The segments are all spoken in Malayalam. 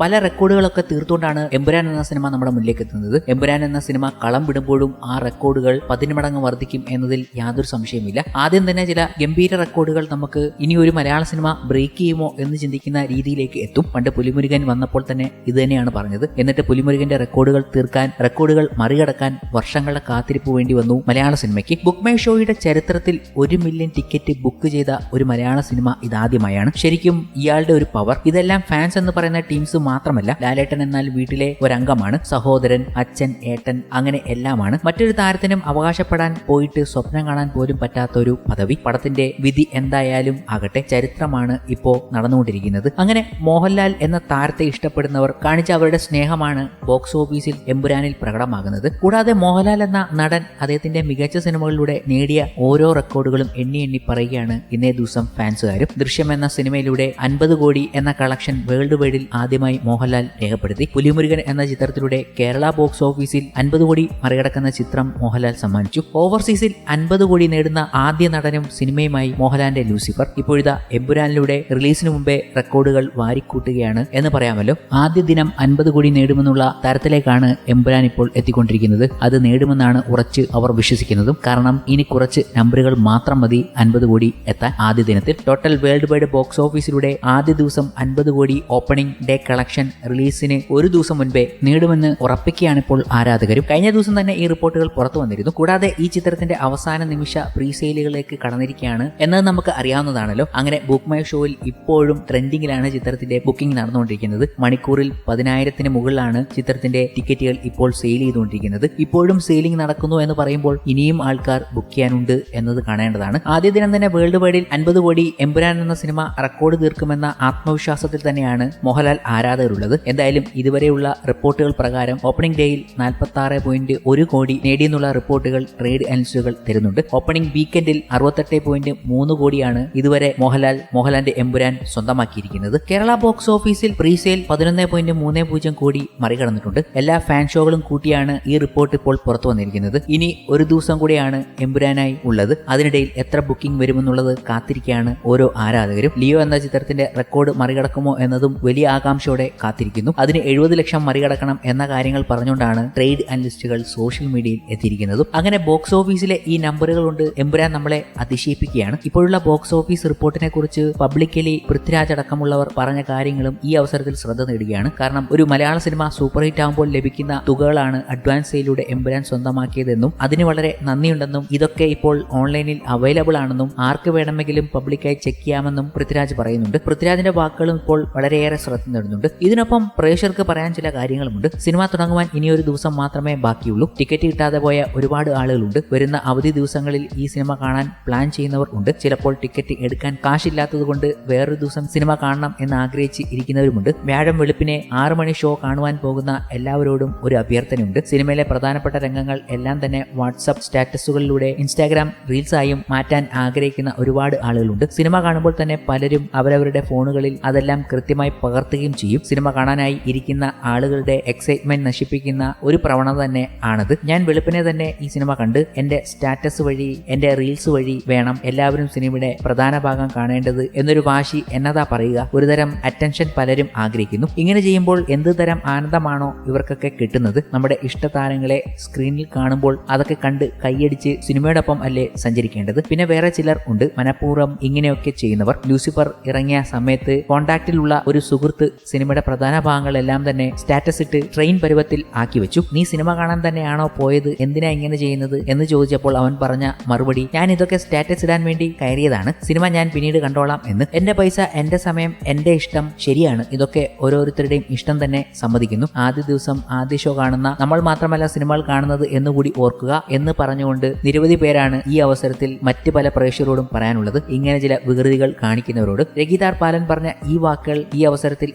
പല റെക്കോർഡുകളൊക്കെ തീർത്തുകൊണ്ടാണ് എമ്പുരാൻ എന്ന സിനിമ നമ്മുടെ മുന്നിലേക്ക് എത്തുന്നത് എമ്പുരാൻ എന്ന സിനിമ കളം വിടുമ്പോഴും ആ റെക്കോർഡുകൾ പതിന് മടങ്ങ് വർദ്ധിക്കും എന്നതിൽ യാതൊരു സംശയമില്ല ആദ്യം തന്നെ ചില ഗംഭീര റെക്കോർഡുകൾ നമുക്ക് ഇനി ഒരു മലയാള സിനിമ ബ്രേക്ക് ചെയ്യുമോ എന്ന് ചിന്തിക്കുന്ന രീതിയിലേക്ക് എത്തും. പണ്ട് പുലിമുരുകൻ വന്നപ്പോൾ തന്നെ ഇത് തന്നെയാണ് പറഞ്ഞത്. എന്നിട്ട് പുലിമുരുകന്റെ റെക്കോർഡുകൾ തീർക്കാൻ റെക്കോർഡുകൾ മറികടക്കാൻ വർഷങ്ങളുടെ കാത്തിരിപ്പ് വേണ്ടി വന്നു മലയാള സിനിമയ്ക്ക്. ബുക്ക് മൈ ഷോയുടെ ചരിത്രത്തിൽ ഒരു മില്യൺ ടിക്കറ്റ് ബുക്ക് ചെയ്ത ഒരു മലയാള സിനിമ ഇതാദ്യമായാണ്. ശരിക്കും ഇയാളുടെ ഒരു പവർ. ഇതെല്ലാം ഫാൻസ് എന്ന് പറയുന്ന ടീംസ് മാത്രമല്ല ലാലേട്ടൻ എന്നാൽ വീട്ടിലെ ഒരംഗമാണ്. സഹോദരൻ അച്ഛൻ ഏട്ടൻ അങ്ങനെ എല്ലാമാണ്. മറ്റൊരു താരത്തിനും അവകാശപ്പെടാൻ പോയിട്ട് സ്വപ്നം കാണാൻ പോലും പറ്റാത്ത ഒരു പദവി. പടത്തിന്റെ വിധി എന്തായാലും ആകട്ടെ ചരിത്രമാണ് ഇപ്പോ നടന്നുകൊണ്ടിരിക്കുന്നത്. അങ്ങനെ മോഹൻലാൽ എന്ന താരത്തെ ഇഷ്ടപ്പെടുന്നവർ കാണിച്ച അവരുടെ സ്നേഹമാണ് ബോക്സ് ഓഫീസിൽ എമ്പുരാനിൽ പ്രകടമാകുന്നത്. കൂടാതെ മോഹൻലാൽ എന്ന നടൻ അദ്ദേഹത്തിന്റെ മികച്ച സിനിമകളിലൂടെ നേടിയ ഓരോ റെക്കോർഡുകളും എണ്ണി എണ്ണി പറയുകയാണ് ഇന്നേ ദിവസം ഫാൻസുകാരും. ദൃശ്യം എന്ന സിനിമയിലൂടെ അൻപത് കോടി എന്ന കളക്ഷൻ വേൾഡ് വൈഡിൽ ആദ്യമായി മോഹൻലാൽ രേഖപ്പെടുത്തി. പുലിമുരുകൻ എന്ന ചിത്രത്തിലൂടെ കേരള ബോക്സ് ഓഫീസിൽ അൻപത് കോടി മറികടക്കുന്ന ചിത്രം മോഹൻലാൽ സമ്മാനിച്ചു. ഓവർസീസിൽ അൻപത് കോടി നേടുന്ന ആദ്യ നടനും സിനിമയുമായി മോഹൻലാലിന്റെ ലൂസിഫർ. ഇപ്പോഴത്തെ എമ്പുരാനിലൂടെ റിലീസിന് മുമ്പേ റെക്കോർഡുകൾ വാരിക്കൂട്ടുകയാണ് എന്ന് പറയാമല്ലോ. ആദ്യ ദിനം അൻപത് കോടി നേടുമെന്നുള്ള തരത്തിലേക്കാണ് എമ്പുരാൻ ഇപ്പോൾ എത്തിക്കൊണ്ടിരിക്കുന്നത്. അത് നേടുമെന്നാണ് ഉറച്ച് അവർ വിശ്വസിക്കുന്നതും. കാരണം ഇനി കുറച്ച് നമ്പറുകൾ മാത്രം മതി അൻപത് കോടി എത്താൻ. ആദ്യ ദിനത്തിൽ ടോട്ടൽ വേൾഡ് വൈഡ് ബോക്സ് ഓഫീസിലൂടെ ആദ്യ ദിവസം അൻപത് കോടി ഓപ്പണിംഗ് ഡേ കളക്ഷൻ റിലീസിന് ഒരു ദിവസം മുൻപേ നേടുമെന്ന് ഉറപ്പിക്കുകയാണ് ഇപ്പോൾ ആരാധകരും. കഴിഞ്ഞ ദിവസം തന്നെ ഈ റിപ്പോർട്ടുകൾ പുറത്തു വന്നിരുന്നു. കൂടാതെ ഈ ചിത്രത്തിന്റെ അവസാന നിമിഷ പ്രീ സെയിലുകളിലേക്ക് കടന്നിരിക്കുകയാണ് എന്നത് നമുക്ക് അറിയാവുന്നതാണല്ലോ. അങ്ങനെ ബുക്ക് മൈ ഷോയിൽ ഇപ്പോഴും ട്രെൻഡിങ്ങിലാണ് ചിത്രത്തിന്റെ ബുക്കിംഗ് നടന്നുകൊണ്ടിരിക്കുന്നത്. മണിക്കൂറിൽ പതിനായിരത്തിന് മുകളിലാണ് ചിത്രത്തിന്റെ ടിക്കറ്റുകൾ ഇപ്പോൾ സെയിൽ ചെയ്തുകൊണ്ടിരിക്കുന്നത്. ഇപ്പോഴും സെയിലിംഗ് നടക്കുന്നു എന്ന് പറയുമ്പോൾ ഇനിയും ആൾക്കാർ ബുക്ക് ചെയ്യാനുണ്ട് എന്നത് കാണേണ്ടതാണ്. ആദ്യ ദിനം തന്നെ വേൾഡ് വൈഡിൽ അൻപത് കോടി എമ്പുരാൻ എന്ന സിനിമ റെക്കോർഡ് തീർക്കുമെന്ന ആത്മവിശ്വാസത്തിൽ തന്നെയാണ് മോഹൻലാൽ ആരാധകരുള്ളത് എന്തായാലും ഇതുവരെയുള്ള റിപ്പോർട്ടുകൾ പ്രകാരം ഓപ്പണിംഗ് ഡേയിൽ നാൽപ്പത്തി പോയിന്റ് ഒരു കോടി നേടിയെന്നുള്ള റിപ്പോർട്ടുകൾ ട്രേഡ് അനലിസ്റ്റുകൾ തരുന്നുണ്ട്. ഓപ്പണിംഗ് വീക്കെൻഡിൽ അറുപത്തെട്ട് പോയിന്റ് മൂന്ന് കോടിയാണ് ഇതുവരെ മോഹൻലാൽ മോഹൻലാലിന്റെ എമ്പുരാൻ സ്വന്തമാക്കിയിരിക്കുന്നത്. കേരള ബോക്സ് ഓഫീസിൽ പ്രീസെയിൽ പതിനൊന്ന് പോയിന്റ് മൂന്ന് പൂജ്യം കോടി മറികടന്നിട്ടുണ്ട്. എല്ലാ ഫാൻ ഷോകളും കൂട്ടിയാണ് ഈ റിപ്പോർട്ട് ഇപ്പോൾ പുറത്തു വന്നിരിക്കുന്നത്. ഇനി ഒരു ദിവസം കൂടിയാണ് എമ്പുരാനായി ഉള്ളത്. അതിനിടയിൽ എത്ര ബുക്കിംഗ് വരുമെന്നുള്ളത് കാത്തിരിക്കുകയാണ് ഓരോ ആരാധകരും. ലിയോ എന്ന ചിത്രത്തിന്റെ റെക്കോർഡ് മറികടക്കുമോ എന്നതും വലിയ ആകാംക്ഷയോടെ കാത്തിരിക്കുന്നു. അതിന് എഴുപത് ലക്ഷം മറികടക്കണം എന്ന കാര്യങ്ങൾ പറഞ്ഞുകൊണ്ടാണ് ട്രേഡ് അനലിസ്റ്റുകൾ സോഷ്യൽ മീഡിയയിൽ എത്തിയിരിക്കുന്നതും. അങ്ങനെ ബോക്സ് ഓഫീസിലെ ഈ നമ്പറുകൾ കൊണ്ട് എമ്പുരാൻ നമ്മളെ അതിശയിപ്പിക്കുകയാണ്. ഇപ്പോഴുള്ള ബോക്സ് ഓഫീസ് റിപ്പോർട്ടിനെ കുറിച്ച് പബ്ലിക്കലി പൃഥ്വിരാജ് അടക്കമുള്ളവർ പറഞ്ഞ കാര്യങ്ങളും ഈ അവസരത്തിൽ ശ്രദ്ധ നേടുകയാണ്. കാരണം ഒരു മലയാള സിനിമ സൂപ്പർ ഹിറ്റ് ആകുമ്പോൾ ലഭിക്കുന്ന തുകകളാണ് അഡ്വാൻസ് സെയിലൂടെ എമ്പുരാൻ സ്വന്തമാക്കിയതെന്നും അതിന് വളരെ നന്ദിയുണ്ടെന്നും ഇതൊക്കെ ഇപ്പോൾ ഓൺലൈനിൽ അവൈലബിൾ ആണെന്നും ആർക്ക് വേണമെങ്കിലും പബ്ലിക്കായി ചെക്ക് ചെയ്യാമെന്നും പൃഥ്വിരാജ് പറയുന്നുണ്ട്. പൃഥ്വിരാജിന്റെ വാക്കുകളും ഇപ്പോൾ വളരെയേറെ ശ്രദ്ധ നേടുന്നുണ്ട്. ഇതിനൊപ്പം പ്രേക്ഷകർക്ക് പറയാൻ ചില കാര്യങ്ങളുമുണ്ട്. സിനിമ തുടങ്ങുവാൻ ഇനി ഒരു ദിവസം മാത്രമേ ബാക്കിയുള്ളൂ. ടിക്കറ്റ് കിട്ടാതെ പോയ ഒരുപാട് ആളുകളുണ്ട്. വരുന്ന അവധി ദിവസങ്ങളിൽ ഈ സിനിമ കാണാൻ പ്ലാൻ ചെയ്യുന്നവർ ഉണ്ട്. ചിലപ്പോൾ ടിക്കറ്റ് എടുക്കാൻ കാശില്ലാത്തത് കൊണ്ട് വേറൊരു ദിവസം സിനിമ കാണണം എന്ന് ആഗ്രഹിച്ച് ഇരിക്കുന്നവരുമുണ്ട്. വ്യാഴം വെളുപ്പിനെ ആറു മണി ഷോ കാണുവാൻ പോകുന്ന എല്ലാവരോടും ഒരു അഭ്യർത്ഥനയുണ്ട്. സിനിമയിലെ പ്രധാനപ്പെട്ട രംഗങ്ങൾ എല്ലാം തന്നെ വാട്സപ്പ് സ്റ്റാറ്റസുകളിലൂടെ ഇൻസ്റ്റാഗ്രാം റീൽസായും മാറ്റാൻ ആഗ്രഹിക്കുന്ന ഒരുപാട് ആളുകളുണ്ട്. സിനിമ കാണുമ്പോൾ തന്നെ പലരും അവരവരുടെ ഫോണുകളിൽ അതെല്ലാം കൃത്യമായി പകർത്തുകയും ചെയ്യും. സിനിമ കാണാനായി ഇരിക്കുന്ന ആളുകളുടെ എക്സൈറ്റ്മെന്റ് നശിപ്പിക്കുന്ന ഒരു പ്രവണത തന്നെ ആണത്. ഞാൻ വെളുപ്പിനെ തന്നെ ഈ സിനിമ കണ്ട് എന്റെ സ്റ്റാറ്റസ് വഴി എന്റെ റീൽസ് വഴി വേണം എല്ലാവരും സിനിമയുടെ പ്രധാന ഭാഗം കാണേണ്ടത് എന്നൊരു വാശി എന്നതാ പറയുക. ഒരുതരം അറ്റൻഷൻ പലരും ആഗ്രഹിക്കുന്നു. ഇങ്ങനെ ചെയ്യുമ്പോൾ എന്ത് തരം ആനന്ദമാണോ ഇവർക്കൊക്കെ കിട്ടുന്നത്. നമ്മുടെ ഇഷ്ടതാരങ്ങളെ സ്ക്രീനിൽ കാണുമ്പോൾ അതൊക്കെ കണ്ട് കൈയടിച്ച് സിനിമയോടൊപ്പം അല്ലേ സഞ്ചരിക്കേണ്ടത്? പിന്നെ വേറെ ചിലർ ഉണ്ട്. മനഃപൂർവം ഇങ്ങനെയൊക്കെ ചെയ്യുന്നവർ. ലൂസിഫർ ഇറങ്ങിയ സമയത്ത് കോണ്ടാക്റ്റിലുള്ള ഒരു സുഹൃത്ത് സിനിമയുടെ പ്രധാന ഭാഗങ്ങളെല്ലാം തന്നെ സ്റ്റാറ്റസ് ഇട്ട് ട്രെയിൻ പരുവത്തിൽ ആക്കി വെച്ചു. നീ സിനിമ കാണാൻ തന്നെയാണോ പോയത്? എന്തിനാ ഇങ്ങനെ ചെയ്യുന്നത്? എന്ന് ചോദിച്ചപ്പോൾ അവൻ പറഞ്ഞ മറുപടി ഞാൻ ഇതൊക്കെ സ്റ്റാറ്റസ് ഇടാൻ വേണ്ടി കയറിയതാണ്. സിനിമ ഞാൻ പിന്നീട് കണ്ടോളാം എന്ന്. എന്റെ പൈസ എന്റെ സമയം എന്റെ ഇഷ്ടം ശരിയാണ്. ഇതൊക്കെ ഓരോരുത്തരുടെയും ഇഷ്ടം തന്നെ സമ്മതിക്കുന്നു. ആദ്യ ദിവസം ആദ്യ ഷോ കാണുന്ന നമ്മൾ മാത്രമല്ല സിനിമകൾ കാണുന്നത് എന്നുകൂടി ഓർക്കുക എന്ന് പറഞ്ഞുകൊണ്ട് നിരവധി പേരാണ് ഈ അവസരത്തിൽ മറ്റ് പല പ്രേക്ഷകരോടും പറയാനുള്ളത്. ഇങ്ങനെ ചില വികൃതികൾ കാണിക്കുന്നവരോട്. രഗിതാർ പാലൻ പറഞ്ഞ ഈ വാക്കുകൾ ഈ അവസരത്തിൽ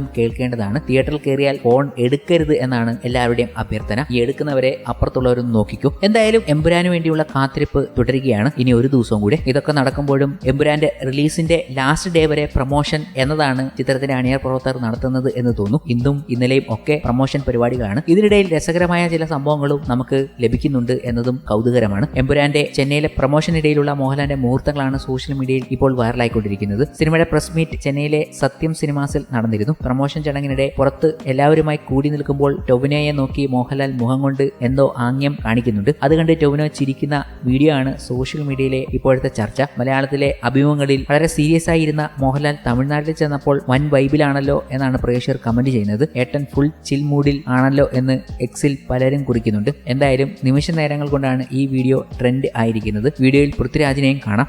എല്ലാവരും കേൾക്കേണ്ടതാണ്. തിയേറ്ററിൽ കയറിയാൽ ഫോൺ എടുക്കരുത് എന്നാണ് എല്ലാവരുടെയും അഭ്യർത്ഥന. ഈ എടുക്കുന്നവരെ അപ്പുറത്തുള്ളവരും നോക്കിക്കും. എന്തായാലും എമ്പുരാന് വേണ്ടിയുള്ള കാത്തിരിപ്പ് തുടരുകയാണ് ഇനി ഒരു ദിവസവും കൂടി. ഇതൊക്കെ നടക്കുമ്പോഴും എമ്പുരാന്റെ റിലീസിന്റെ ലാസ്റ്റ് ഡേ വരെ പ്രൊമോഷൻ എന്നതാണ് ചിത്രത്തിന്റെ അണിയർ പ്രവർത്തകർ നടത്തുന്നത് എന്ന് തോന്നുന്നു. ഇന്നും ഇന്നലെയും ഒക്കെ പ്രൊമോഷൻ പരിപാടികളാണ്. ഇതിനിടയിൽ രസകരമായ ചില സംഭവങ്ങളും നമുക്ക് ലഭിക്കുന്നുണ്ട് എന്നതും കൗതുകരമാണ്. എമ്പുരാന്റെ ചെന്നൈയിലെ പ്രൊമോഷനിടയിലുള്ള മോഹൻലാലിന്റെ മുഹൂർത്തങ്ങളാണ് സോഷ്യൽ മീഡിയയിൽ ഇപ്പോൾ വൈറലായിക്കൊണ്ടിരിക്കുന്നത് സിനിമയുടെ പ്രസ് മീറ്റ് ചെന്നൈയിലെ സത്യം സിനിമാസിൽ നടന്നിരുന്നു. പ്രമോഷൻ ചടങ്ങിനിടെ പുറത്ത് എല്ലാവരുമായി കൂടി നിൽക്കുമ്പോൾ ടൊവിനോയെ നോക്കി മോഹൻലാൽ മുഖം കൊണ്ട് എന്തോ ആംഗ്യം കാണിക്കുന്നുണ്ട്. അത് കണ്ട് ടൊവിനോ ചിരിക്കുന്ന വീഡിയോ ആണ് സോഷ്യൽ മീഡിയയിലെ ഇപ്പോഴത്തെ ചർച്ച. മലയാളത്തിലെ അഭിമുഖങ്ങളിൽ വളരെ സീരിയസ് ആയിരുന്ന മോഹൻലാൽ തമിഴ്നാട്ടിൽ ചെന്നപ്പോൾ വൻ വൈബിലാണല്ലോ എന്നാണ് പ്രേക്ഷകർ കമന്റ് ചെയ്യുന്നത്. ഏട്ടൻ ഫുൾ ചിൽ മൂഡിൽ ആണല്ലോ എന്ന് എക്സിൽ പലരും കുറിക്കുന്നുണ്ട്. എന്തായാലും നിമിഷ നേരങ്ങൾ കൊണ്ടാണ് ഈ വീഡിയോ ട്രെൻഡ് ആയിരിക്കുന്നത്. വീഡിയോയിൽ പൃഥ്വിരാജിനെയും കാണാം.